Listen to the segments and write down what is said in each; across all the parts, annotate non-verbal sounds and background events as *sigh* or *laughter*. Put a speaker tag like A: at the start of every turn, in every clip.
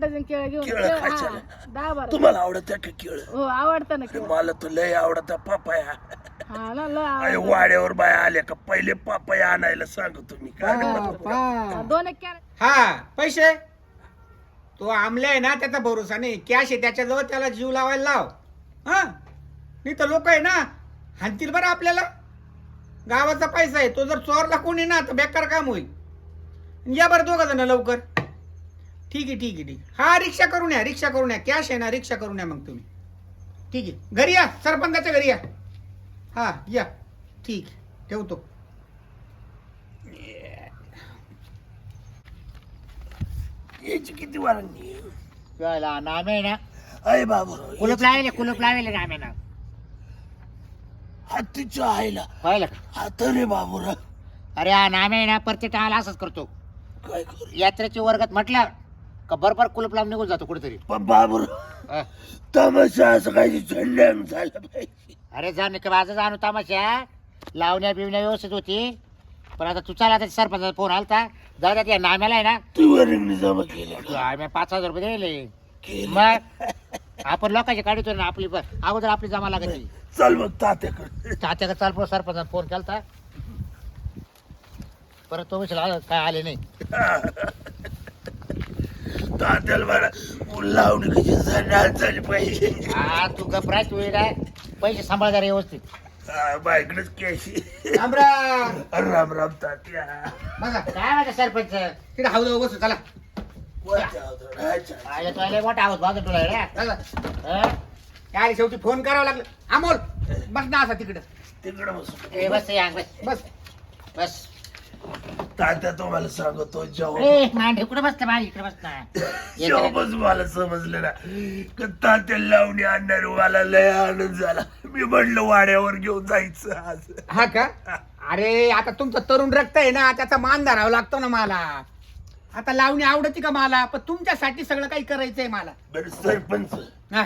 A: Dozen केळं घेऊन
B: केळं
A: केळं,
B: खायचं
A: हा, दहा बारा.
B: तुम्हाला आवडत का केळ?
A: हो आवडतं ना केळं.
B: मला तर लय आवडत पपाया.
A: हा ना लय
B: अरे
A: आवडतं.
B: वाड्यावर बाया आल्या का पहिले पपाया आणायला सांगतो मी. काय
C: पा, पा.
A: दोन एक कॅरेट.
C: हा पैसे? तो आमले आहे ना त्याचा भरोसा नाही. कॅश आहे त्याच्याजवळ त्याला जीव लावायला लाव. हा? नाही तर लोक आहे ना हाणतील बरं आपल्याला. गावाचा पैसा आहे तो जर चोरला कोणी ना तर बेकार काम होईल. या बरं दोघं जण लवकर. ठीक आहे ठीक आहे ठीक आहे. हा रिक्षा करून या रिक्षा करून या. कॅश आहे ना रिक्षा करून या मग तुम्ही. ठीक आहे. घरी या सरपंचाच्या घरी या. हा या. ठीक आहे. ठेवतो.
B: याची किती वारंगी
D: यायला नामे ना?
B: अय बाबा
D: कुलूप लावेले कुलूप लावेले नामे ना.
B: हत्तीच्या आईला.
D: पाहिलं का?
B: आता रे बाबूरा
D: अरे हा नामे ना प्रत्येक टाळाला असंच करतो.
B: काय करू?
D: यात्रेच्या वर्गात म्हटलं का बरोबर कुलूप लावून निघून जातो कुठेतरी?
B: पण बाबूर तमाशा असं काही झंड्यान झालं पाहिजे.
D: अरे जा निक माझं जाणू तमाशा. लावण्या बिवण्या व्यवस्थित होती. पण आता तू चाल आता सरपंचाचा फोन आलता. जाऊ द्या त्या नाम्याला आहे ना.
B: तू जमा का?
D: आम्ही पाच हजार रुपये दिले.
B: केले.
D: मग आपण लोकांची काढतो ना आपली प- अगोदर आपली जमा लागत नाही.
B: चल मग तात्याकडे.
D: तात्याकडे चाल सरपंचाचा फोन केलता. परत तो विषय काय आले नाही. *laughs*
B: तात्याला मला लावणी कशी झाली पाहिजे
D: हा तू तू येणार पैसे सांभाळ जरा व्यवस्थित.
B: हा, बायकडेच कॅशी
C: रामरा
B: राम. राम तात्या.
C: बघा
D: काय माझा सरपंच?
C: तिथे हाऊ बसू चला.
B: कोणत्या अवतरणाच्या?
D: आले तो आले मोठा आहोत बाजू तुला रे.
C: चला
D: हं?
C: काय शेवटी फोन करावा लागला. अमोल बस ना असा तिकडं.
B: तिकडे बसू.
D: ए, बस या, बस.
C: बस.
D: बस.
B: तात्या तुम्हाला सांगतो जेव्हा
D: ए मांड इकडे बसते माझ्या इकडे बस ना *laughs*
B: जेव्हा
D: येते
B: बस मला समजलं ना का तात्या लावणी आणणार मला लय आनंद झाला. मी म्हणलं वाड्यावर घेऊन जायचं आज.
C: हा का? अरे आता तुमचं तरुण रक्त आहे ना त्याचा मान धरावा लागतो ना मला. आता लावणी आवडती का मला? पण तुमच्यासाठी सगळं काही करायचंय मला.
B: बरं सरपंच
C: हा,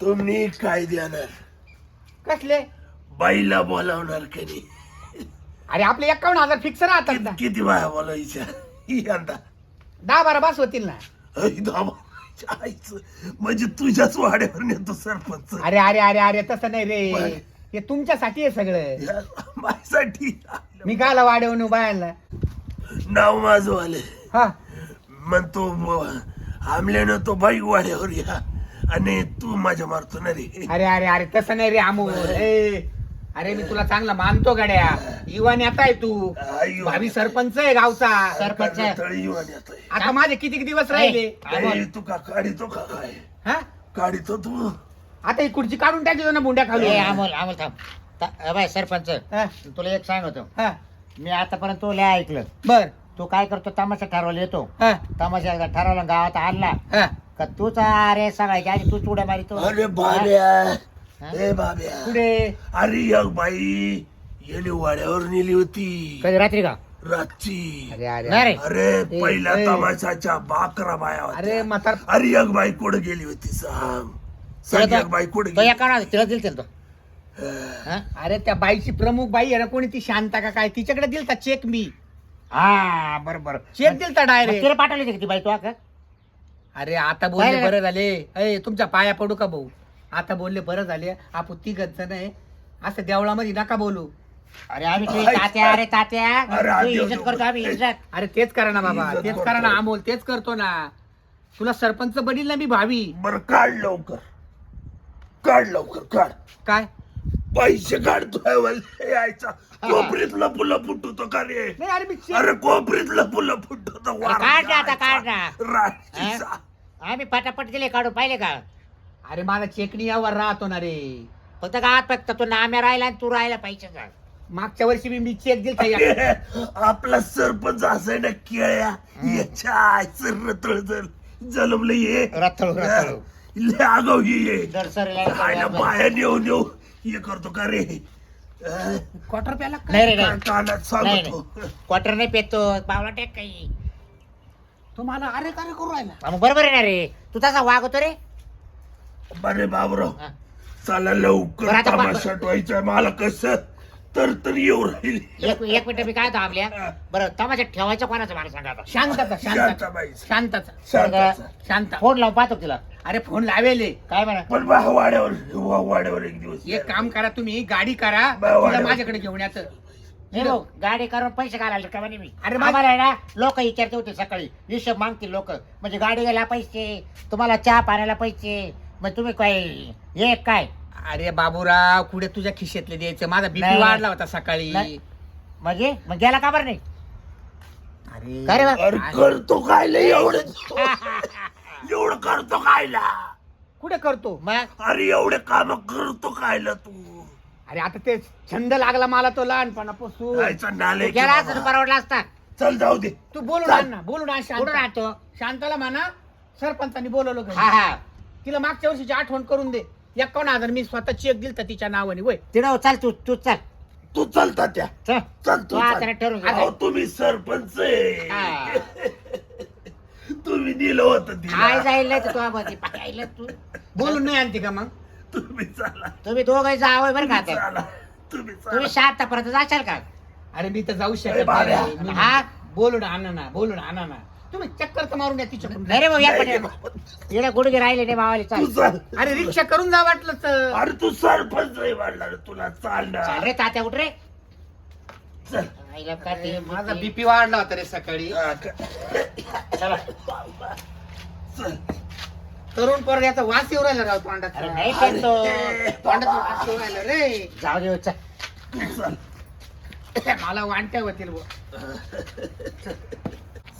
B: तुम्ही काय देणार?
C: कसले?
B: बाईला बोलावणार का नाही?
C: अरे आपले एकावन्न हजार फिक्स राहतात ना
B: किती- किती बाया बोलायच्या? यंदा
C: दहा बारा बास होतील ना.
B: ऐ दाबा आईचं. म्हणजे तुझ्याच वाड्यावर नेतो सरपंच.
C: अरे अरे अरे अरे तसं नाही रे. हे तुमच्यासाठी आहे सगळं.
B: या माझ्यासाठी.
C: मी काला वाढवून बायांना
B: नाव माझं आले
C: हा.
B: म्हणतो आमल्यानं तो बाई वाड्यावर या. आणि तू माझ्या मारतो ना रे.
C: अरे अरे अरे तसं नाही रे अमोल ए, अरे मी तुला चांगला मानतो गड्या. युवा नेता आहे तू. भावी सरपंच आहे गावचा.
D: सरपंच
B: तळी येऊन येतोय.
C: आता माझे किती दिवस राहिले?
B: तू का काढितो का काय?
C: हा?
B: काढितो तू.
C: आता ही खुर्ची काढून टाकली ना मुंड्या खाली
D: ए अमोल अमोल थांब. ता- अ, बाय सरपंच.
C: हा,
D: तुला एक सांगतो
C: हा,
D: मी आतापर्यंत तो लय ऐकलं.
C: बर.
D: तू काय करतो तमाशा ठरवला येतो.
C: हा,
D: तमाशा एकदा ठरवला गावात आणला.
C: हा.
D: का तूच अरे सगळ्याच्या आधी तू चुड्या मारितो
B: अरे बाब्या
D: हा?
B: ए बाब्या.
C: पुढे
B: अरे एक बाई याने वाड्यावर नेली होती.
D: कधी रात्री का?
B: रातची.
C: अरे अरे
D: नाही रे
B: अरे
C: ए,
B: पहिल्या. तमाशाच्या बाकरा बाया होत्या.
C: अरे म्हातार.
B: अरे एक बाई कुठं गेली होती सांग. सांग एक बाई कुठं
D: तो
B: गेली?
D: एका तिला दिल तो? हा?
C: अरे त्या बाईची प्रमुख बाई आहे ना कोणी? ती शांता का काय? तिच्याकडे दिलता चेक मी.
D: हा बरोबर.
C: चेक दिलता डायरेक्ट
D: तिला पाठवली होती का ती बाई तू का?
C: अरे आता बोलले
D: रे?
C: बरं झाले. अय तुमच्या पाया पडू का भाऊ? आता बोलले बरं झाले. आपण ती जण आहे. असं देवळामध्ये नका बोलू.
D: अरे तात्या अरे तात्या.
B: अरे,
D: तू
B: देव,
D: इज्जत
B: देव.
D: करतो आम्ही इज्जत.
C: अरे तेच करा ना बाबा. तेच करा ना
B: करतो.
C: अमोल. तेच करतो ना. तुला सरपंच बनील ना मी भावी.
B: बर काढ लवकर. काढ लवकर काढ.
C: काय?
B: पैसे काढतोय वल्ले यायचा. कोपरीत लपू लपू तो का रे
C: नाही अरे मी check-
B: अरे कोपरीत लपू लपू तो
D: काढ ना आता, काढ ना.
B: रात्रीचा
D: आम्ही पटापट दिले काढून पाहिले का?
C: अरे माझा चेकनी यावर राहतो ना रे.
D: फक्त गावात फक्त तू नाम्या राहिला आणि तू राहिला पाहिजे का
C: मागच्या वर्षी मी मी चेक दिलता *laughs*
B: आपला सरपंच असाय ना केळ्या. याच्या आईचं रतळ जल जलमलं ये.
D: रथळ रथळ
B: लय आगाऊ हे ये.
D: दर सर
B: खायला बाया नेऊ नेऊ. हे करतो का रे? अं?
C: क्वार्टर प्याला का?
D: नाही रे
B: का-
D: नाही.
B: कानात
D: नाही
B: सांगतो
D: क्वार्टर नाही पेतो. पावला टेक काही.
C: तुम्हाला अरे कार्य करू राहिला.
D: हा, मग बरोबर आहे ना रे. तू तसा वागतो रे.
B: बरे बाबराव
D: हा.
B: चला लवकर
D: आता पा-
B: तमाशा ठेवायचा मला कसं? तर तर येऊ राहील.
D: एक एक मिनिट मी काय थांबल्या बरं तमाशा ठेवायचं कोणाचं मला सांगा आता?
C: शांतता शांतता. शांतता
B: शांताचा
C: शांत.
D: फोन लावून पाहतो तिला?
C: अरे फोन लावेले.
D: काय म्हणा?
B: पण बा वाड्यावर वा- वाड्यावर एक दिवस
C: एक काम करा तुम्ही गाडी करा.
B: बरं,
C: तिला
B: बरं.
C: माझ्याकडे घेऊन याचं
D: गाडी करून पैसे घालायला का म्हणे मी?
C: अरे
D: अरे
C: मा-
D: आम्हाला आहे ना लोक विचारते होते सकाळी. हिशोब मागतील लोक. म्हणजे गाडी घ्यायला पैसे तुम्हाला चहा पाण्याला पैसे मग तुम्ही काय हे काय?
C: अरे बाबूराव कुठे तुझ्या खिशातले द्यायचं? माझा बीपी
D: नाही.
C: वाढला होता सकाळी.
D: नाही. म्हणजे? मग गेला का बरं नाही?
C: अरे
D: काय रे बा?
B: अरे करतो कायला एवढं? *laughs* एवढं करतो कायला
C: कुठे करतो?
D: मग
B: अरे एवढे काम करतो कायला तू?
C: अरे आता ते छंद लागला मला तो लहानपणापासून.
B: जायचा नाले
D: गेला असं परवडला असता.
B: चल जाऊ दे.
C: तू बोलून
B: चाल.
C: आण ना बोलून आण
D: कुठं
C: शांत.
D: राहतो.
C: शांताला म्हणा सरपंचानी बोलवलं घरी.
D: हा हा.
C: तिला मागच्या वर्षीची आठवण करून दे. एकावन्न हजार मी स्वतः चेक दिल तर तिच्या नावाने वय.
D: तिथं चाल तू तू चाल.
B: तू चलता त्या.
D: चल.
B: चल
D: तू
B: तू
D: आता
B: चल.
D: ठरवून घे.
B: अहो, तुम्ही सरपंच आहे.
D: हा. *laughs*
B: तुम्ही दिलं होतं
D: काय
B: तिला
D: जाईल नाही तर तू आम्हाला पाहिलं तू.
C: बोलून नाही आणते का मग?
B: तुम्ही चला.
D: तुम्ही दोघं जावं बरं का आता.
B: चला. तुम्ही चला.
D: तुम्ही शांतापर्यंत जाशाल का?
C: अरे मी तर जाऊ
B: अरे
C: शकत
B: बाब्या.
C: नाही. मी-
D: हा?
C: बोलून आणा ना बोलून आणा ना. तुम्ही चक्कर तर मारून या तिच्याकडून.
D: नाही रे भाऊ या येणं राहिले नाही मावाले
B: तू
D: चाल.
B: चल
C: अरे रिक्षा करून जा वाटलं तर.
B: अरे तू सरपंच तुला
D: चाल रे तात्या उठ रे.
B: चल.
D: आईला का ते-
C: माझा बीपी वाढला होता रे सकाळी.
B: हा, क-
D: चला.
B: चल.
C: तरुण पोरग्याचा वास येऊ राहिला राव तोंडात
D: अरे नाही पेतो
C: तोंडाचा वास येऊ राहिला रे.
D: जाऊ दे चल.
C: मला वाटत्या होतील बुवा.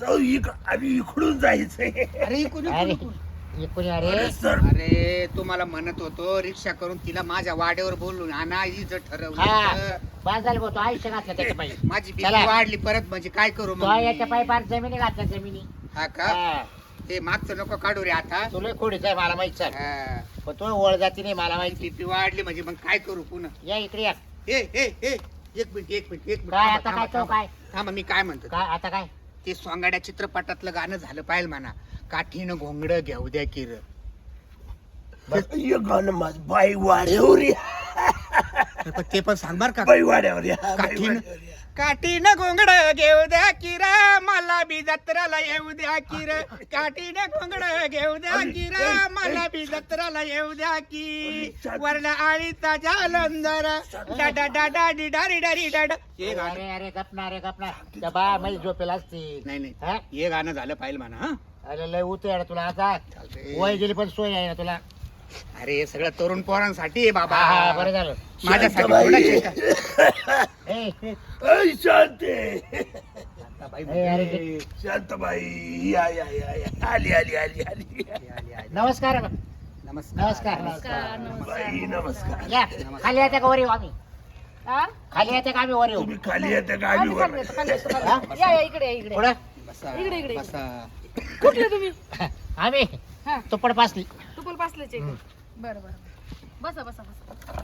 B: जाऊ इक इकडून जायचंय.
C: अरे इकडून,
D: अरे
C: इकडून, इकडून.
D: हे कोणी अरे.
B: अरे सर.
C: अरे तुम्हाला म्हणत होतो रिक्षा करून तिला माझ्या वाड्यावर बोलून आणा ही. जर
D: हा
C: ठरवलं
D: आयुष्य घातलं त्याच्या पायी. *laughs*
C: माझी बीपी. वाढली परत म्हणजे काय करू
D: तो
C: मग?
D: याच्या
C: मी?
D: पायी फार जमिनी घातल्या जमिनी.
C: हा का?
D: हा.
C: ते मागचं नको काढू रे आता.
D: तुला खोडीच आहे मला माहीत सर
C: हा.
D: पण तो ओळ जाती नाही मला माहिती.
C: बीपी वाढली म्हणजे मग काय करू पुन्हा?
D: या इकडे या.
C: ए ए ए एक मिनिट एक मिनिट एक मिनिट.
D: काय
C: थांबा,
D: आता
C: थांबा,
D: काय? तो
C: थांबा.
D: काय
C: थांबा मी काय म्हणतो?
D: काय आता काय?
C: ते सोंगाड्या चित्रपटातलं गाणं झालं पाहिजे म्हणा. काठीनं घोंगड घेऊ द्या किर
B: ये गाणं माझ बाई वाड्यावर या
C: ते पण सांग बर का.
B: बाई वाड्यावर या बाई
C: काठीनं
B: या.
C: काठीनं घोंगड घेऊ द्या किर मला बी जत्राला येऊ द्या किर. काठीनं घोंगड घेऊ द्या किर मला बी जत्राला येऊ द्या की. वरला आळीचा जालंदर डाडा डाडा डिडारी डारी डाडा हे गाणं.
D: अरे अरे गपना अरे गपना. त्या बा मध्ये झोपेल असतील.
C: नाही नाही.
D: हा?
C: हे गाणं झालं पाहिजे म्हणा हा.
D: अरे लय उतू आहे तुला आता.
C: चालतंय.
D: वय गेली पण सोय आहे ना तुला.
C: अरे हे सगळं तरुण पोरांसाठी आहे बाबा.
D: हा हा बरं झालं.
C: माझ्यासाठी
B: शांताबाई.
C: थोडं शिका.
D: ए, ए,
B: ऐ, शांते
D: ए, अरे
B: शांताबाई या या या या. आली आली आली आली.
D: नमस्कार.
C: नमस्कार.
D: नमस्कार. नमस्कार
B: बाई नमस्कार.
D: या खाली येते का वर येऊ आम्ही?
A: हा?
D: खाली येते का आम्ही वर येऊ
B: तुम्ही खाली येते
A: आम्ही
B: गाडीवर
A: खाली येतो, खाली येतो, खाली येतो. या या इकडे या, इकडे.
D: पुढं?
C: बसा
A: इकडे, इकडे.
C: बसा.
A: कुठले तुम्ही?
D: आम्ही?
A: हा.
D: तुपड पासली.
A: तुपल पासलेचे बरं बरं बरं. बसा बसा बसा.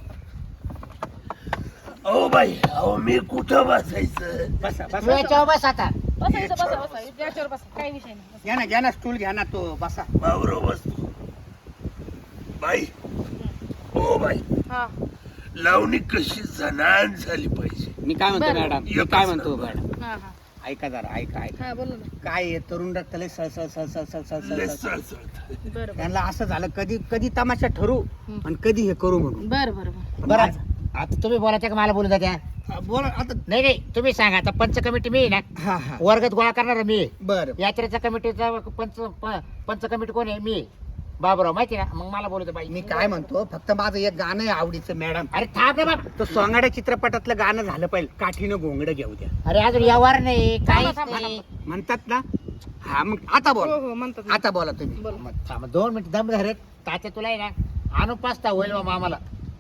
B: अहो बाई अहो मी कुठं बसायचं?
C: बसा
D: तू
C: बसा
D: याच्यावर बस आता.
A: बसा इथं बसा बसा. याच्यावर बसा. काही विषय नाही. बसा.
C: घ्या ना घ्या ना स्टूल घ्या ना तो. बसा.
B: बाबरो बसतो. बाई हो बाई
A: हा.
B: लावणी कशी जनान झाली पाहिजे.
C: मी काय म्हणतो
A: बरं.
C: मॅडम? मी काय म्हणतो मॅडम?
A: हा हा.
C: ऐका जरा ऐका ऐका.
A: हा बोला ना.
C: काय आहे, तरुण रक्त लय सळ सळ सळ सळ सळ सळ
B: लय
C: सळ सळ.
B: सळसळतं.
A: बरं बरं.
C: त्यांना असं झालं कधी कधी तमाशा ठरू
A: हम्म.
C: आणि कधी हे करू म्हणून.
A: बरं बरं बरं.
D: बरं. आता तुम्ही बोलायचं का मला बोलू द्या? त्या
C: हा, बोला आता
D: नाही नाही तुम्ही सांगा आता पंच कमिटी मी आहे ना
C: हा हा.
D: वर्गात गोळा करणार मी.
C: बर.
D: यात्रेचा कमिटीचा पंच प- पंच कमिटी कोण आहे? मी आहे. बाबूराव माहिती ना मग मला बोलू दे बाई.
C: मी काय म्हणतो फक्त माझं एक गाणं आहे आवडीचं मॅडम.
D: अरे थांब रे बाप
C: तो सोंगाड्या चित्रपटातलं गाणं झालं पाहिजे काठीनं घोंगड घेऊ द्या.
D: अरे अजून यावर नाही काहीच नाही.
C: म्हणतात ना? हा मग आता
A: हो
C: बोला.
A: हो म्हणतात ना.
C: आता बोला तुम्ही.
A: बोला.
D: मग थांब. दोन मिनिट दम धरे तात्या तुला आहे ना आणून पाचता होईल बा आम्हाला.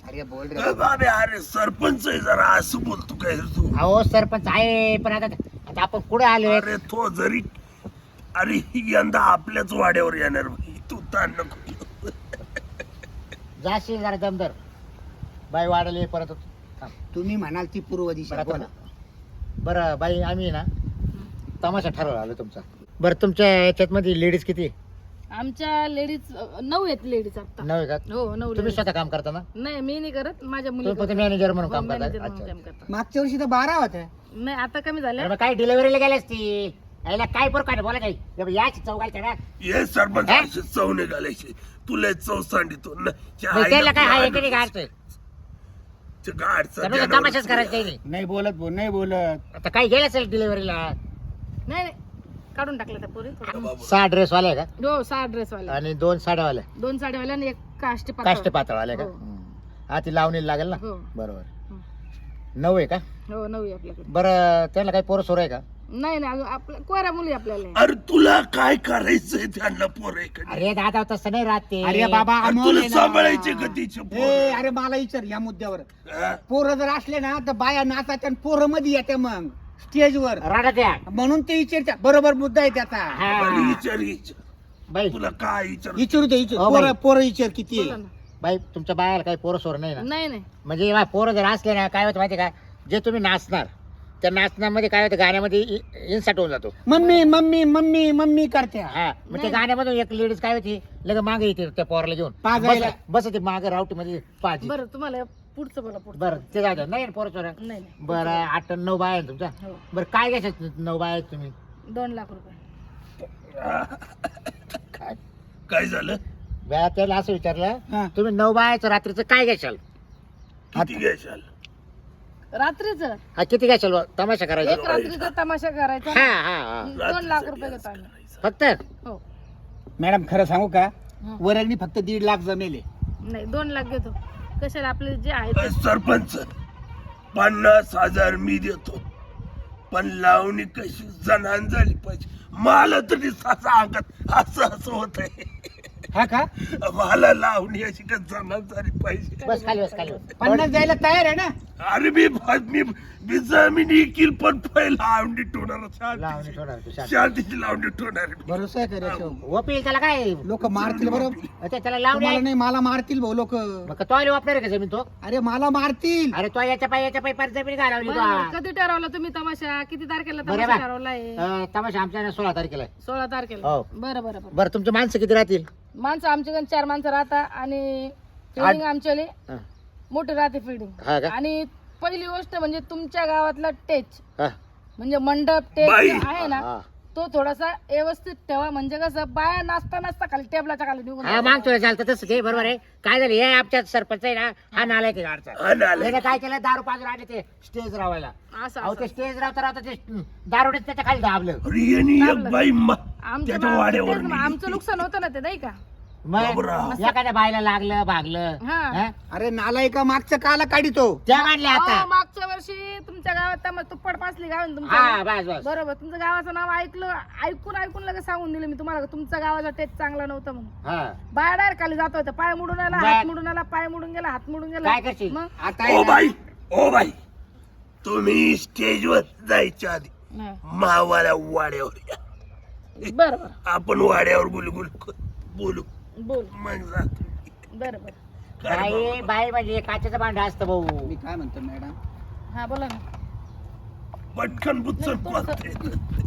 C: अरे बोल रे.
B: बाबे अरे सरपंच आहे जरा असं बोलतो काय रे तू?
D: अहो सरपंच आहे पण आता आता आपण कुठे आलोय?
B: अरे तो जरी अरे यंदा आपल्याच वाड्यावर येणार. तू ताण नको
D: जाशील जरा दमदर. बाई वाढले परत.
C: तुम्ही म्हणाल ती पूर्व दिशा.
D: बरं,
C: बोला.
D: बरं बाई आम्ही ना तमाशा ठरवला आलो तुमचा. बरं तुमच्या याच्यात मध्ये लेडीज किती?
A: आमच्या लेडीज नऊ आहेत लेडीज आता.
D: नव्हे का?
A: हो नऊ
D: तुम्ही
A: ladies.
D: स्वतः काम करता ना?
A: नाही मी नाही करत माझ्या मुली
D: तुम्ही फक्त
A: करतात.
D: मॅनेजर म्हणून
A: हो,
D: काम करता
A: म्हणून
D: अच्छा
A: काम करतात.
C: मागच्या वर्षी तर बारा होत्या.
A: नाही आता कमी झालं
D: अरे मग काय डिलिव्हरीला गेल्यास ती याला काय बरं काय बोला काही. हे याच चौघायच्या ना.
B: हे सरपंच
D: हा?
B: अशी चव निघालायची तुला चव सांडितो ना त्या
D: मग त्याला काय आहे की नाही गाडचं
B: त्या गाडचं
D: त्यामुळे
B: जनावर-
D: तमाशाच करायचं काही नाही.
C: नाही बोलत भाऊ नाही बोलत.
D: आता काय गेलं असेल डिलिव्हरीला?
A: नाही नाही. काढून टाकलं त्या पोरी थोडं.
B: बाबा.
D: सहा ड्रेस वाले का?
A: हो सहा ड्रेस वाले
D: आणि दोन साड्यावाले?
A: दोन साडीवाल्या आणि एक काष्टी
D: काष्ट पातळवाले. का?
A: हो.
D: हम्म. हा ती लावणी लागेल ना?
A: हो.
D: बरोबर.
A: हो.
D: नऊ आहे का?
A: हो नऊ आहे आपल्याकडे.
D: बरं त्याला काही पोरं सोर आहे का?
A: नाही नाही अजून आपल्या कोऱ्या मुली आपल्याला आहे.
B: अरे तुला काय करायचंय त्यांना पोराकडे
D: अरे दादा तसं नाही राहते
C: अरे बाबा अनमोल
B: तुला
C: आहे ना.
B: सांभाळायचे का तिचे
C: ए,
B: पोर?
C: अरे मला विचार या मुद्द्यावर? पोरं जर असले ना तर बाया नाचाच्या आणि पोरं मध्ये येते मग स्टेजवर.
D: राडा द्या
C: म्हणून ते विचारतात. बरोबर मुद्दा आहे त्याचा.
B: विचार विचार.
D: बाई.
B: तुला काय विचार?
C: विचारू दे विचार.
D: हो,
C: पोरं
D: बाई.
C: पोरं विचार किती
A: बोला
C: आहे
A: ना.
D: बाई तुमच्या बायाला काही पोरं सोर नाही ना?
A: नाही नाही.
D: म्हणजे बा पोरं जर असले ना काय होतं माहिती का? जे तुम्ही नाचणार त्या नाचण्यामध्ये काय होतं गाण्यामध्ये इन्सर्ट होऊन जातो.
C: मम्मी मम्मी मम्मी मम्मी करते.
D: हा मग त्या
A: नाही.
D: गाण्यामधून एक लेडीज काय होती लगे मागे येते त्या पोराला घेऊन.
C: पाजायला.
D: बस बस ते मागे रावटी मध्ये पाच
A: बरं तुम्हाला पुढचं बोला पुढचं.
D: बरं ते जाऊ द्या. नाही पोरं सोर
A: नाही नाही.
D: बरं आठ नऊ बाय आहे तुमच्या.
A: हो.
D: बरं काय घ्यायचं नऊ बाय आहेत तुम्ही.
A: दोन लाख रुपये.
D: काय
B: काय झालं?
D: त्याला असं विचारलं. तुम्ही नऊ बायाचं रात्रीचं काय घ्याल
B: किती घ्यायचाल
A: रात्रीच?
D: हा किती घ्याल तमाशा
A: एक
D: करायचा
A: रात्रीचा तमाशा करायचा
D: हा हा हा.
A: दोन लाख रुपये घेतो आम्ही.
D: फक्त?
A: हो.
C: मॅडम खरं सांगू का?
A: हा.
C: वरगणी फक्त दीड लाख जमेले
A: नाही दोन लाख घेतो. कशाला आपले जे आहे ते?
B: सरपंच पन्नास हजार मी देतो. पण लावणी कशी जणान झाली पाहिजे? मला तरी सासा अंगात असं असं होत आहे
C: हा का?
B: मला लावणी अशी का पाहिजे
D: बस खाली बस खाली बस.
C: पन्नास द्यायला तयार आहे ना?
B: अरे मी मी मी जमीन इकील पण पहिला लावणी
D: लावणी
B: शांतीची
D: सोडणार तू शांत.
B: शांतीची लावणी टोणार
C: भरोसा आहे करायचं
D: वपील त्याला काय?
C: लोक मारतील बरोबर
D: ते त्याला लावणी
C: तुम्हाला
D: आहे.
C: नाही मला मारतील भाऊ लोक.
D: तो आले वापणार आहे का जमीन तो?
C: अरे मला मारतील.
D: अरे तो याच्या पाय याच्या पाय पर जमीन घालवली
A: बरं. कधी ठरवलं तुम्ही तमाशा? किती तारखेला
D: बरं
A: तमाशा
D: बा.
A: ठरवलाय?
D: तो तमाशा आमच्या सोळा तारखेला आहे.
A: सोळा तारखेला.
D: हो.
A: बरं बरं बरं.
D: बरं तुमची माणसं किती राहतील?
A: माणसं आमच्याकडे चार माणसं राहतात आणि फिडिंग आमच्याले
D: हा.
A: मोठी राहते फिडिंग
D: हा का
A: आणि पहिली गोष्ट म्हणजे तुमच्या गावातला टेच
D: हा.
A: म्हणजे मंडप टेच
B: बाई.
A: आहे ना
D: हा.
A: तो थोडासा व्यवस्थित ठेवा म्हणजे कसं बाया नाचता नाचता खाली टेबलाच्या खाली निघून
D: हा
A: जातात.
D: मागतो चालतं तसं ते बरोबर आहे काय झालं हे आमच्या सरपंच आहे ना हा नालायक आहे गाडचा
B: हा नालायक.
D: याने काय केलं दारू पाजून आले ते स्टेज रावायला
A: असं
D: अहो
A: असं.
D: ते स्टेज रावता रावता ते दारुडीत त्याच्याखाली दाबलं
B: अरे यांनी एक बाई मा-
A: आमचं
B: त्याच्या
A: मा-
B: वाड्यावर
A: तेच ना,
B: नेली.
A: आमचं नुकसान होतं ना ते नाही का
D: मग
B: बाबराव.
D: एखाद्या बायला लागलं भागलं
A: हा.
D: हा?
C: अरे नालायका मागचं काला काढितो
D: त्या आता
A: मागच्या वर्षी तुमच्या गावात तम- तुप्पड पासली गाव आहे ना
D: हा
A: तुमच्या
D: बस बस
A: बरोबर तुमचं गावाचं नाव ऐकलं ऐकून ऐकून लगेच सांगून दिलं मी तुम्हाला तुमच्या गावाचा टेस्ट चांगला नव्हता म्हणून
D: हा
A: बाया डायरेक्ट खाली जात पाय मुडून आला? हात मुडून आला पाय मुडून गेला हात मुडून गेला
D: काय करशील?
A: मग
C: आता
B: ओ बाई ओ बाई तुम्ही स्टेजवर जायच्या आधी
A: हा.
B: मावाला वाड्यावर या
A: बरं बरं
B: आपण वाड्यावर बोलू बोलू बोलू
A: बोल.
B: मग जातो.
A: बरं बरं
B: काय
D: बाई
B: बाबा?
D: बाई म्हणजे काचेचं भांड असतं भाऊ.
C: मी काय म्हणतो मॅडम?
A: हा बोला ना.
B: पटकन
A: नाही,
B: पळते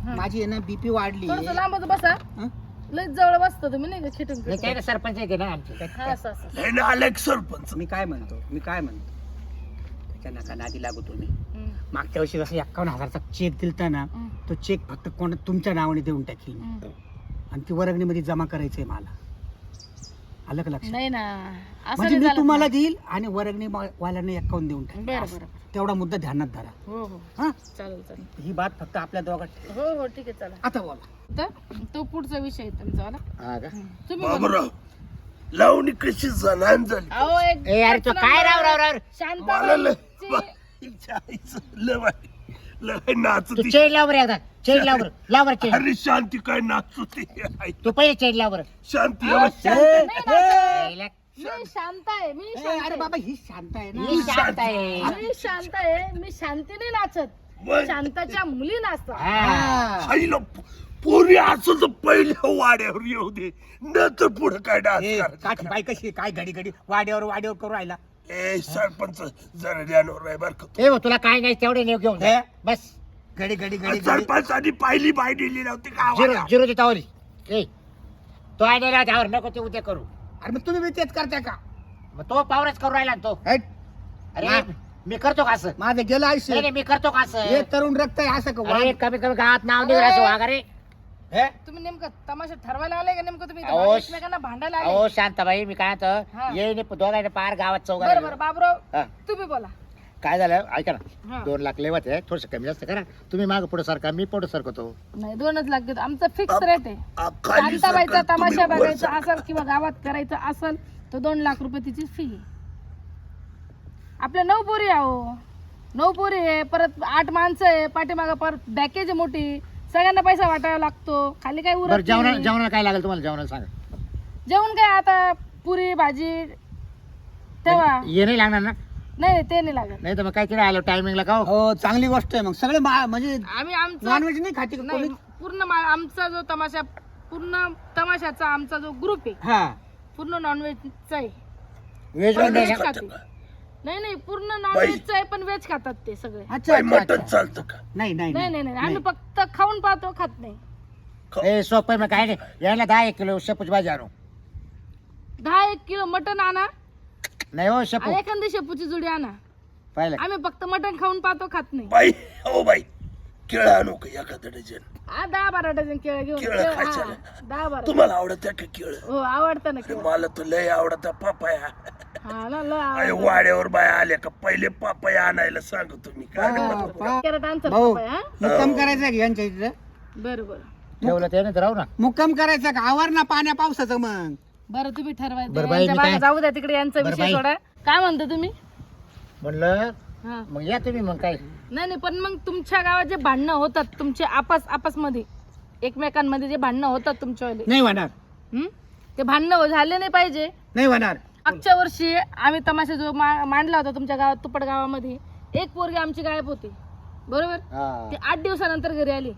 A: हा.
C: माझी आहे ना बीपी वाढली.
A: थोडस लांबच बसा.
C: हं?
A: लय जवळ बसता तुम्ही नाही का खिटून
D: नाही ना सरपंच येते ना आमचे.
A: हा असं असं
B: ना आलेक सरपंच.
C: मी काय म्हणतो मी काय म्हणतो? त्याच्या नका नादी लागू तुम्ही.
A: हं,
C: मागच्या वर्षी जसं एकावन्न हजारचा चेक दिलता ना
A: हं,
C: तो चेक फक्त कोण तुमच्या नावाने देऊन टाकील. मी.
A: हं.
C: आणि ती वर्गणीमध्ये जमा करायचंय मला. आलं का लक्षात.
A: नाही ना असं
C: म्हणजे
A: नाही
C: मी
A: झालं
C: तुम्हाला. देईल आणि वर्गणी वाल्याने अकाउंट देऊन
A: बरं बरं
C: तेवढा मुद्दा ध्यानात धरा.
A: हो हो.
C: हा?
A: चालेल चालेल.
C: ही बात फक्त आपल्या दोघात ठेवा.
A: हो हो ठीक आहे चला
C: आता बोला.
A: तर तो पुढचा विषय आहे तुमचा वाला.
D: हा का?
A: हं. तुम्ही बोला.
B: बाबराव लावणी कशी झाली?
A: अहो एक
D: ए अरे तो काय राव राव राव?
B: मला लय बाई लय नाचू
D: तू चेड लावर एकदा चेड लावर लावर चेड
B: अरे शांती काय नाचू ती आई.
D: तू पहिले चेड लावर
B: शांती
A: अहो. शांत नाही नाचत.
D: यायला-
A: मी शांत आहे मी शांत
C: अरे
A: आहे.
C: बाबा ही शांत आहे
D: ही
C: ना
D: शांत आहे
A: मी शांत आहे मी शांतीने नाचत
B: मग
A: शांताच्या मुली नाचतात
D: हा.
C: हा.
B: आईला पो- पोरी असं तर पहिल्या वाड्यावर येऊ दे नंतर पुढे काय डान्स
C: ए,
B: करायचं.
C: काठी बाई कशी? काय घडी घडी वाड्यावर वाड्यावर करू राहिला
B: ए सरपंच जरा ध्यानावर आहे बरं का
D: ए भाऊ, तुला काय नाही तेवढे नेऊ घेऊन जा. बस.
C: घडी घडी घडी घडी.
B: सरपंचानी पहिली बाई दिली नव्हती
D: झिरो
B: गावाला
D: झिरो ची तावली ए तो आहे नाही त्यावर नको ते उद्या करू.
C: अरे मग तुम्ही बी तेच करताय का?
D: मग तो पावरच करू राहिला ना तो.
C: हेट,
D: अरे
C: हा.
D: मी करतो का असं?
C: माझं गेलं
D: नाही
C: आयुष्य.
D: नाही, मी करतो का असं?
C: हे तरुण रक्त आहे असं का
D: अरे कमी कमी गावात नाव निघालं असं वागा रे
C: हे?
A: तुम्ही नेमकं तमाशा ठरवायला आले का नेमकं तुम्ही? इथं
D: अहो,
A: भांडण एकमेकांना भांडायला आले?
D: अहो शांताबाई मी काय
A: हा.
D: म्हणतो दोघांनी पार गावात
A: बरं
D: चौघा
A: बरं बाबराव
D: हा.
A: तुम्ही बोला.
D: काय झालं? ऐका ना.
A: हा.
D: दोन लाख लेवत आहे थोडस कमी जास्त करा. तुम्ही माग पुढे सारखा मी पुढे सरकतो.
A: नाही दोनच लाख घेतो आमचा फिक्स रेट आहे. शांताबाईचा
B: सरकार, तुम्ही
A: तमाशा
B: वर
A: बघायचा. असेल किंवा गावात करायचं असेल तर दोन लाख रुपये तिची फी आपल्या नऊ पोरी आहो नऊ पोरी आहे परत आठ माणसं आहे पाठीमागं परत बॅकेज आहे मोठी. सगळ्यांना पैसा वाटावा लागतो. खाली काय
D: बरं
A: उरत
D: जेवणा
A: नाही.
D: जेवणाला काय लागेल तुम्हाला? जेवणाला सांगा.
A: जेवण काय आता? पुरी भाजी तेव्हा.
D: ये नाही लागणार ना?
A: नाही नाही, ते नाही लागत
D: नाही तर मग काय तिथे आलो टायमिंगला का हो?
C: हो चांगली गोष्ट आहे मग. सगळे मा- म्हणजे
A: आम्ही आमचा
C: नॉनव्हेज नाही खाते का
A: नाही
C: कोणी?
A: पूर्ण मा- आमचा जो तमाशा पूर्ण तमाशाचा आमचा जो ग्रुप आहे
C: हा.
A: पूर्ण नॉनव्हेजचा आहे.
D: व्हेज
B: पण? खात?
A: नाही नाही पूर्ण नॉनव्हेजचं आहे पण व्हेज खातात ते सगळे.
C: अच्छा.
B: चालतं का?
C: नाही नाही
A: नाही नाही नाही आम्ही फक्त खाऊन पाहतो खात नाही.
D: ए सोपं मग काय नाही. यायला दहा एक किलो शेपूची भाजी आणू.
A: दहा एक किलो मटन आणा.
D: नाही हो शेपू.
A: आणि एखादी शेपूची जुडी आणा.
D: पाहिलं
A: आम्ही फक्त मटन खाऊन पाहतो खात नाही.
B: बाई हो बाई. केळं आणू का एखादं डझन?
A: हा दहा बारा डझन केळं घेऊन
B: केळं
A: दहा बारा
B: तुम्हाला आवडत का केळं?
A: हो आवडतं ना
B: अरे
A: केळं.
B: मला तर लय आवडत पापाया.
A: हा ना लय
B: अरे
A: आवडतं.
B: वाड्यावर बाया आल्या का पहिले पापाया आणायला सांगतो मी काय
C: हा,
B: करतो?
C: पा-
A: कॅरेट आणतात
C: भाऊ
A: पप्पा, हा?
C: मुक्काम करायचा का यांच्या इथं?
A: बरं बरं.
D: ठेवलं ते नाही तर राहू ना.
C: मुक्काम करायचा का? आवर ना पाण्या पावसाचं मग.
A: बरं तुम्ही ठरवायचं.
D: बरं बाई,
A: यांच्या
D: मी काय-
A: मागं जाऊ द्या तिकडे यांचा
D: बरं
A: विषय
D: बाई.
A: सोडा. काय म्हणता तुम्ही?
D: म्हणलं
A: हा.
D: मग या तुम्ही मग काय?
A: नाही नाही पण मग तुमच्या गावात जे भांडणं होतात तुमचे आपस आपसमध्ये एकमेकांमध्ये जे भांडणं होतात तुमच्यावाले
C: नाही होणार.
A: हं? ते भांडणं हो- झाले नाही पाहिजे.
C: नाही होणार.
A: मागच्या वर्षी आम्ही तमाशा जो मा- मांडला होता तुमच्या गावात तुपड गावामध्ये एक पोरगी आमची गायब होती. बरोबर?
D: हा.
A: ती आठ दिवसानंतर घरी आली.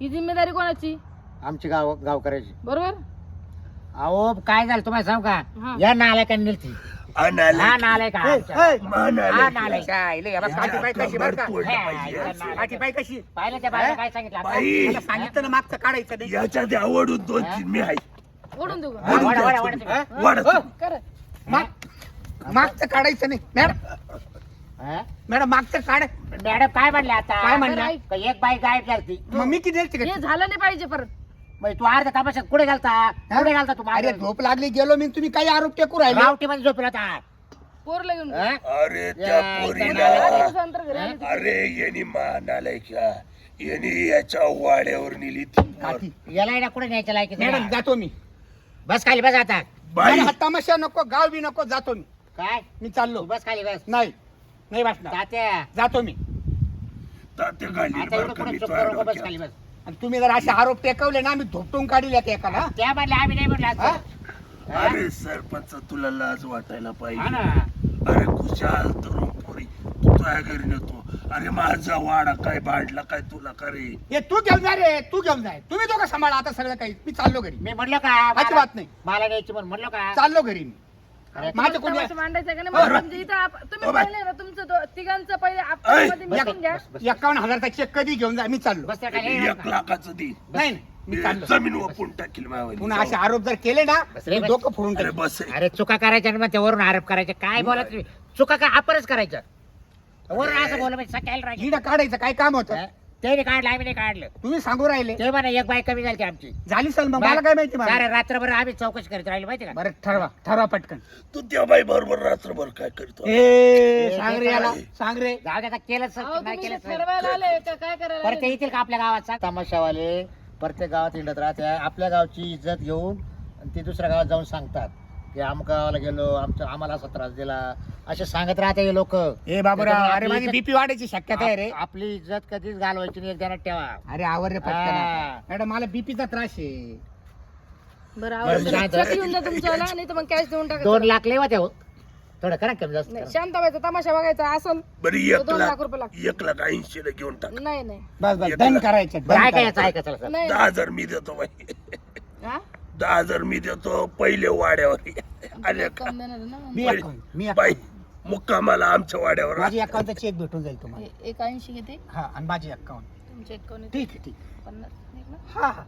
A: ही जिम्मेदारी कोणाची?
D: आमची गाव गाव करायची
A: बरोबर?
D: अहो काय झालं तुम्हाला सांगू
A: हा.
D: का या नालायकांनी नेलती. हा नालायक हा.
C: ए, ए,
B: मानायला
D: हा,
B: केळं.
D: नालायक.
C: काय, या बा, पाठी पाय कशी बरं का?
D: हे, पाहिलं त्या बाईला काय सांगितलं? आता?
B: बाई.
C: मला सांगितलं ना मागचं काढायचं नाही.
B: याच्यात आवडून दोन तीन मी आहे.
A: ओढून देऊ का?
D: हा, वाडा, वाडा, वाडा तुम्ही.
B: वाढत
A: कर.
C: माग- मागचं काढायचं नाही. मॅडम.
D: हा?
C: मॅडम मागचं काढ.
D: मॅडम काय म्हणले आता?
C: काय म्हणले?
D: का एक बाई गायब झाली
C: मग मी किती दिलते का?
A: हे झालं नाही पाहिजे परत.
D: मग तू अर्ध्या तापाशात कुठे घालता कुठे घालता तू
C: अरे झोप लागली गेलो मी तुम्ही काही आरोप टेकू राहिले.
D: रावटी मध्ये झोपेल होता.
A: पोरला घेऊन.
D: हा?
B: अरे त्या
D: या,
B: पोरीला.
A: घरी आली.
B: अरे येणी मानालाय का येणी याच्या वाड्यावर नेली ती पोर.
D: याला येण्या कुठे न्यायचं लायकी
C: मॅडम जातो मी.
D: बस खाली बस आता.
B: बाई.
C: मला तमाशा नको गाव बी नको जातो मी.
D: काय?
C: मी
D: तू
C: चाललो
D: बस खाली बस.
C: नाही नाही बसणार.
D: तात्या.
C: जातो मी.
B: तात्या घालील
D: आता
B: बरं
D: एवढं
B: का
D: कुठे
B: मी
D: चुप
B: तुझ्या
D: करू नको, बस
B: डोक्यात.
D: खाली बस.
C: आणि तुम्ही जर असे आरोप टेकवले ना मी धोपटून काढील त्या एकाला.
D: त्या म्हणले आम्ही नाही म्हणलं? असं. हा?
B: अरे सरपंच तुला लाज वाटायला
D: हा
B: पाहिजे
D: ना.
B: अरे खुशाल तरुण पोरी तू तुझ्या घरी नेतो. अरे माझा वाडा काय भांडला काय तुला का रे?
C: हे तू घेऊन जा रे तू घेऊन जाय तुम्ही दोघं सांभाळा आता सगळं काही. मी चाललो घरी.
D: मी म्हणलो का?
C: अजिबात नाही.
D: मला न्यायची म्हणून म्हणलो का?
C: चाललो घरी मी.
D: अरे,
C: माझं कोणी
A: तमाशा मांडायचा का नाही
B: बरं.
A: मला म्हणजे इथं आप- तुम्ही
B: हो बाई.
A: पहिले ना तुमचं दो- तिघांचं पहिले आपल्यामध्ये घ्या.
C: एकावन्न हजारचा चेक कधी घेऊन जा मी चाललो
D: बस त्या खाली
B: एक लाखाचं दे
C: नाही नाही, मी चाललो
B: जमीन वापरून टाकील मायावाली.
C: पुन्हा असे आरोप जर केले ना
D: बस रे,
C: मी
D: बस.
C: डोकं फोडून
B: अरे. बस.
D: अरे चुका करायच्या आणि मग त्यावरून आरोप करायचे काय बोलत तुम्ही? चुका काय आपणच करायचं वरून असं बोल सकाळी
C: हिडं काढायचं काय काम होतं
D: त्याने काढलं आम्ही नाही काढलं.
C: तुम्ही सांगू राहिले?
D: ते म्हणा एक बाई कमी झाली आमची.
C: झाली सल मग मला काय माहिती मला
D: सारे रात्रभर आम्ही चौकशी करीत राहिलो माहिती का?
C: बरं ठरवा ठरवा पटकन.
B: तू त्या बाई बरोबर रात्रभर काय करतो?
C: ए सांग रे याला सांग रे.
D: जाऊ आता केलं सर
A: अहो,
D: नाही
A: तुम्ही
D: केलं
A: ते
D: सर
A: ठरवायला आले का? काय करायला
D: परत ते
A: आले?
D: येतील का आपल्या गावात सांग? तमाशावाले प्रत्येक गावात हिंडत राहते. आपल्या गावची इज्जत घेऊन आणि ते दुसऱ्या गावात जाऊन सांगतात. की अमुक गावाला गेलो आमच्या आम्हाला असा त्रास दिला असे सांगत राहते हे लोक
C: ए बाबूराव अरे माझी बीपी वाढायची शक्यता आहे रे
D: आपली इज्जत कधीच घालवायची नाही एक ध्यानात ठेवा
C: अरे आवर रे
D: हा.
C: पटकन मॅडम मला बीपीचा त्रास आहे
A: बरं
D: बरं, मी काय
A: आवडलं.
D: म्हणतो?
A: चेक घेऊन जा तुमच्यावाला नाही तर मग कॅश देऊन टाका
D: दोन लाख लेवा ते हो थोडं करा कमी जास्त
A: नाही
D: करा.
A: शांताबाईचा तमाशा बघायचा असल
B: बरं एक
A: दोन
B: लाख
A: लाख रुपये लागतील.
B: एक लाख ऐंशी ला घेऊन टाक
A: नाही नाही
C: बस बस डन. करायचं
D: बरं
C: done
D: ऐका याचं
C: करायचं.
D: ऐका चला चला
A: नाही
B: दहा हजार मी देतो बाई
A: हा?
B: दहा हजार मी देतो पहिले वाड्यावर.
A: कम देणार ना.
C: मी मी
B: बाई. मुक्कामाला आमच्या वाड्यावर
C: माझी अकाउंटचा चेक भेटून जाईल तुम्हाला.
A: ए- एक ऐंशी घेते
C: हा आणि माझी अकाउंट
A: तुमचे एकावन्न
C: ठीक आहे ठीक आहे.
A: पन्नास नाही ना?
C: हा हा.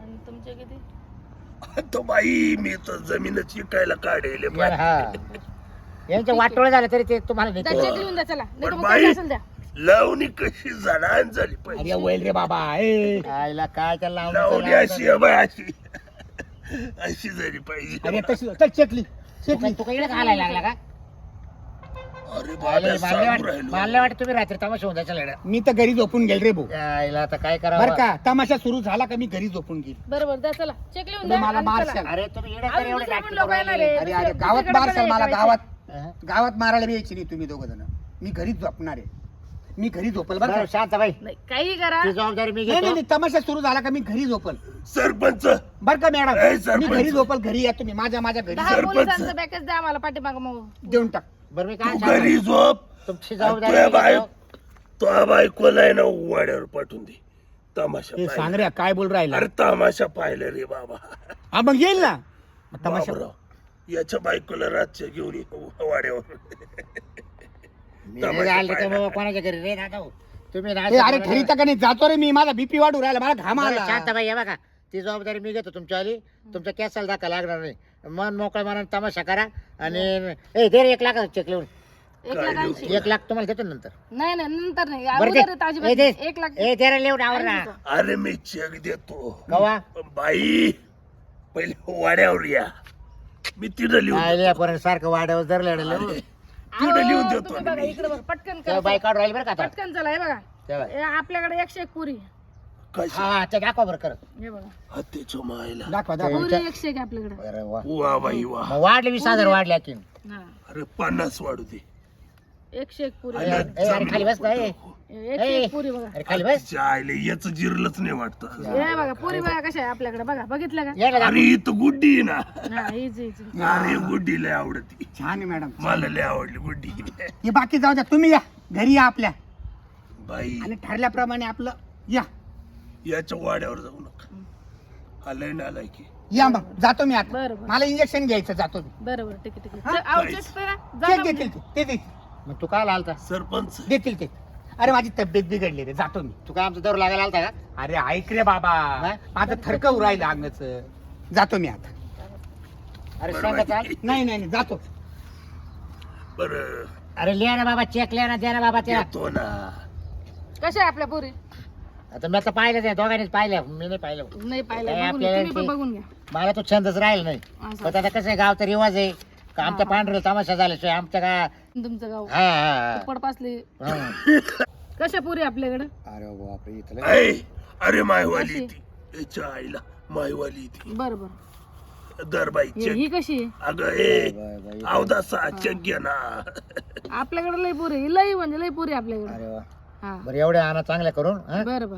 A: आणि तुमचे किती?
B: तो बाई मी तर जमीनच विकायला काढेल
D: या ना, हा यांचं वाटोळ झालं तरी ते तुम्हाला
A: त्या
D: नाही
A: चेक लिहून द्या चला. नाही तर
B: पण
A: मग
B: बाई
A: काय असेल द्या.
B: लावणी कशी जणान झाली
C: अरे
B: पाहिजे
C: वैल रे बाबा ए.
D: आईला काय त्याला
B: लावणी अशी आहे बाई अशी. अशी झाली पाहिजे
C: अरे तशी चल चेकली
D: तू
C: चेकली
D: काय- तू काही घालायला लागला का
B: अरे
D: आईला
B: बाबा
D: मानले
B: सांगू
D: वाट
B: राहिलो.
D: मानले वाट तुम्ही रात्री तमाशा होऊन द्यायचा लढा
C: मी तर घरी झोपून गेल रे भाऊ
D: आईला आता काय
C: बर
D: करावं
C: का तमाशा सुरू झाला का मी घरी झोपून गेल
A: बरोबर चला चेक लिहून
C: तुला
A: द्या
C: मला
A: आणि
C: मार
A: चला.
C: शाल.
D: अरे तुम्ही येडे
A: अजून
D: तरी एवढे
A: दुसरे पण
D: नाटकं
A: लोकं
D: करू
A: येणार
D: राहिले.
A: आहे.
C: अरे अरे गावात
A: पण
C: मला
A: यायचं.
C: गावात
D: हं?
C: गावात मारायला बी यायची नाही तुम्ही दोघ जण मी घरी झोपणार आहे मी घरी झोपल बरं का?
D: बरं, शांत बाई.
A: नाही काही करा.
D: ती जबाबदारी मी
C: नाही नाही
D: घेतो.
C: नाही, तमाशा सुरू झाला का मी घरी झोपल?
B: सरपंच.
C: बर का
B: ए,
C: मॅडम
B: सरपंच.
C: मी घरी झोपल घरी या तुम्ही माझ्या माझ्या घरी.
A: दहा
B: सरपंच.
A: पोलिसांचं पॅकेज द्या आम्हाला पाठीमाग मग
C: देऊन टाक.
D: बरं मी
B: तू
D: काय सांगतो?
B: घरी झोप.
D: तुमची
B: तुझ्या
D: जबाबदारी
B: बाय
D: मी घेतो.
B: तो बायकोला आहे ना वाड्यावर पाठवून दे. तमाशा
C: हे. सांग रे काय बोल राहिला?
B: अरे तमाशा पाहिलं रे बाबा.
C: हा मग येईल ना. मग तमाशा
B: बाबराव, याच्या बायकोला रातच्या घेऊन ये वाड्यावर.
D: आलो. तर कोणाच्या घरी? रे जाऊ तुम्ही
C: ए, अरे ठरी. का नाही? जातो रे मी. माझा बीपी वाढू राहिला. मला घाम
D: बरं,
C: आला.
D: शांत बाई हे बघा. ती जबाबदारी मी घेतो तुमच्या आली. तुमच्या कॅसाला धक्का लागणार नाही. मन मोकळ्या मनाने तमाशा करा. आणि ए दे रे एक लाख चेक लिहून.
A: एक लाख ऐंशी.
D: एक लाख तुम्हाला देतो नंतर.
A: नाही नाही नंतर नाही.
D: बरं
A: अगोदर
D: दे.
A: ताजी
D: ए, दे.
A: एक लाख
D: ए दे रे लिहून आवर. ना.
B: अरे मी चेक देतो.
D: कवा?
B: बाई पहिले वाड्यावर या. मी तिथं लिहून
D: सारखं वाड्यावर जर लिहिलं लिहून
B: देतो
A: तुम्ही बघा
B: मी.
A: इकडे बघा पटकन
D: तेव्हा
A: करा
D: बाई काढून राहिली बरं का आता?
A: पटकन चला हे बघा.
D: तेव्हा.
A: हे आपल्याकडे एकशे एक पुरी
B: कशी
D: हा ते दाखवा बरं करत
A: हे बघा.
B: हत्तीच्या मायला.
C: दाखवा दाखवा.
A: पुरी एकशे एक आहे आपल्याकडे.
D: वा.
B: वा बाई वा.
D: मग वाढले वीस हजार वाढले की.
A: हा.
B: अरे पन्नास वाढू दे.
A: एकशे एक पुरी
B: अरे,
D: ए, अरे खाली बस ना ए.
A: एकशे
D: ए.
A: एक पुरी बघा.
D: अरे खाली बस.
B: तिच्या आईला याच जिरलंच नाही वाटत
A: हे बघा पुरी बघा कशा आहे आपल्याकडे. बघा बघितलं का?
D: ये ना
B: अरे इथं गुड्डी आहे ना.
A: हा हीच हीच
B: अरे गुड्डी लय आवडती.
C: छान आहे मॅडम
B: मला लय आवडली गुड्डी.
C: हे बाकी जाऊ द्या तुम्ही या. घरी या आपल्या.
B: बाई.
C: आणि ठरल्याप्रमाणे आपलं या.
B: याच्या वाड्यावर जाऊ नका. आलंय ना आलाय की.
C: या मग. जातो मी आता.
A: बरं बरं
C: मला इंजेक्शन घ्यायचं जातो मी.
A: बरं बरं ठीक आहे ठीक
C: हा?
A: आहे करा. जा
C: ते देतील ते, ते देतील.
D: मग तू काय आलता.
B: सरपंच.
C: देतील ते. अरे माझी तब्येत बिघडली रे. जातो मी.
D: तू काय आमचं दर लागायला आलता का?
C: अरे ऐक रे बाबा.
D: काय?
C: माझं थरकं राहिलं अंगाचं. जातो मी आता.
D: अरे सांगा चाल
C: नाही नाही नाही, जातो.
B: बर.
D: अरे लिहा ना बाबा चेक लिहा ना द्या ना बाबा त्या
B: येतो ना.
A: कशा आहे आपल्या पुरी?
D: आता मी आता पाहिलं ते दोघांनीच पाहिलं मी नाही पाहिलं.
A: नाही पाहिलं
D: काय
A: बघून घ्या.
D: आपल्याला
A: तुम्ही पण
D: ते-
A: बघून घ्या.
D: मला तो छंदच राहील नाही.
A: असं.
D: पण आता कसं आहे गावचा रिवाज आहे. का आमच्या पांढरे तमाशा झाल्याशिवाय आमच्या का
A: तुमचं गाव.
D: हा हा,
A: पडपासली
D: हा हा.
A: कशा पुरी आपल्याकडे?
C: अरे बापरे इथलं.
B: ऐ अरे मायवाली? ती. याच्या आईला मायवाली ती.
A: बरं बरं.
B: दरबाई
A: हे-
B: चेक
A: कशी आहे?
B: अगं ए अवदासा चेक घे ना.
A: आपल्याकडे लई पुरी ही लई म्हणजे लई पुरी आपल्याकडे.
D: अरे वा.
A: हा.
D: बरं एवढे आणा चांगल्या करून हा?
A: बरं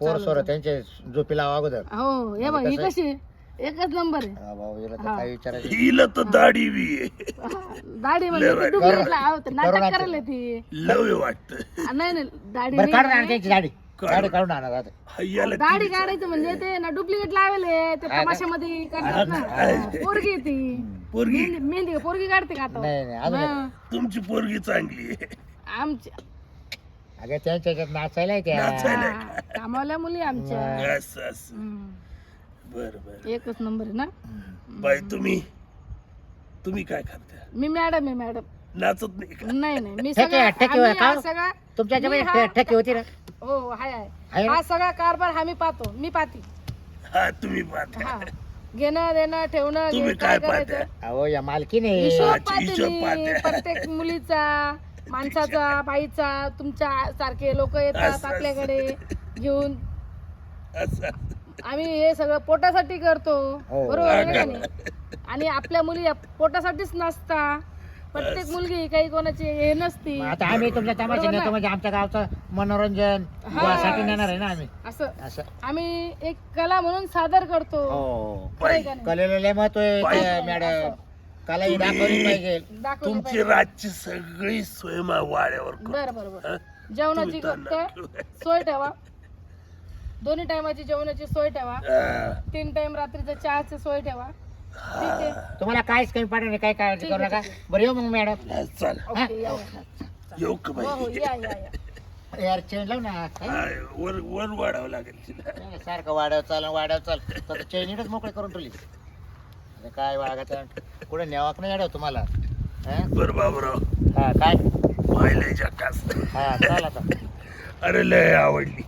D: पोर सोर त्यांचे झोपी लावा अगोदर.
A: हो हे. बघ ही
D: कसं आहे?
A: कशी आहे? एकच नंबर आहे.
D: हा, भाऊ याला तर. काय विचारायचं?
B: हिला तर दाढी बी आहे.
A: हा, दाढी म्हणजे ती ते नाटक. करायला ती.
B: लव वाटत.
A: आ, नाही नाही दाढी
D: बरं काढून
A: नाही.
D: आणा त्यांची दाढी. दाढी काढून आणा दादा
B: याला
A: दाढी काढायचं म्हणजे ते ना डुप्लिकेट लावले ते? तमाशामध्ये करतात ना. पोरगी आहे ती.
B: पोरगी.
A: मेहंदी मेहंदी पोरगी काढते का आता?
D: नाही नाही अजून
A: हा,
B: तुमची पोरगी चांगली आहे.
A: आमच्या
D: अगं त्यांच्या ह्याच्यात नाचायला आहे त्या
A: हा, कामावल्या मुली आमच्या.
B: असं असं
A: हम्म.
B: बर बर.
A: एकच नंबर आहे ना?
B: बाई तुम्ही? तुम्ही काय करता
A: मी मॅडम आहे मॅडम.
B: नाचत नाही का?
A: नाही नाही. मी
D: ठेके-
A: सगळं
D: ठेके
A: आम्ही
D: का?
A: हा सगळा
D: तुमच्या
A: मी हा-
D: ठे- ठेके होती ना?
A: हो हाय? हा सगळा कारभार हा मी पाहतो. मी पाहती.
B: हा तुम्ही पाहता.
A: हा. घेणं देणं ठेवणं
B: तुम्ही
A: घे- काय
B: काय पाहता?
A: करायचं?
D: अहो या मालकीने.
A: हिशोब
B: अच्छा,
A: पाहते
B: हिशोब
A: मी.
B: पाहते.
A: प्रत्येक मुलीचा माणसाचा बाईचा तुमच्या सारखे लोक येतात
B: असं-
A: आपल्याकडे घेऊन.
B: असं.
A: आम्ही हे सगळं पोटासाठी करतो
D: हो.
A: बरोबर आहे का नाही *laughs* आणि आपल्या मुली या पोटासाठीच नसता प्रत्येक मुलगी काही कोणाची हे नसती
D: मग आता आम्ही तुमच्या तमाशा
A: बरोबर
D: नेतो? म्हणजे आमच्या गावचं मनोरंजन
A: हा.
D: साठी नेणार आहे ना आम्ही
A: असं
D: असं
A: आम्ही एक कला म्हणून सादर करतो
D: हो
A: खरंय का नाही?
D: कलेला लय महत्त्व आहे मॅडम कला ही दाखवली पाहिजे
A: दाखवलं
B: तुमची
A: पाहिजे.
B: रातची सगळी मा वाड्यावर करतो.
A: बरं बरं बरं? जेवणाची
B: तुम्ही
A: फक्त
B: तांदूळ.
A: सोय ठेवा दोन्ही टायमाची जेवणाची सोय ठेवा. तीन टाइम रात्रीचं चहाची सोय ठेवा. ठीक आहे?
D: तुम्हाला काहीच कमी पडणार नाही काही काळजी करू नका.
A: ठीक
D: बरं येऊ मग मॅडम.
B: चल.
A: ओके या या.
B: येऊ का
A: हो हो
B: बाई
A: या या या.
D: अरे यार चेन लाव ना काय?
B: वर वर वाढावं लागेल तिला.
D: सारखं वाड्यावर चाल वाड्यावर चाल. तर चैनीटच मोकळे करून ठेवली. अरे काय वागा कुठे न्यावाक नाही अडव तुम्हाला? हा?
B: बर बाबूराव.
D: हा काय?
B: पाहिलंय जकास.
D: हा चाल आता.
B: अरे लय आवडली.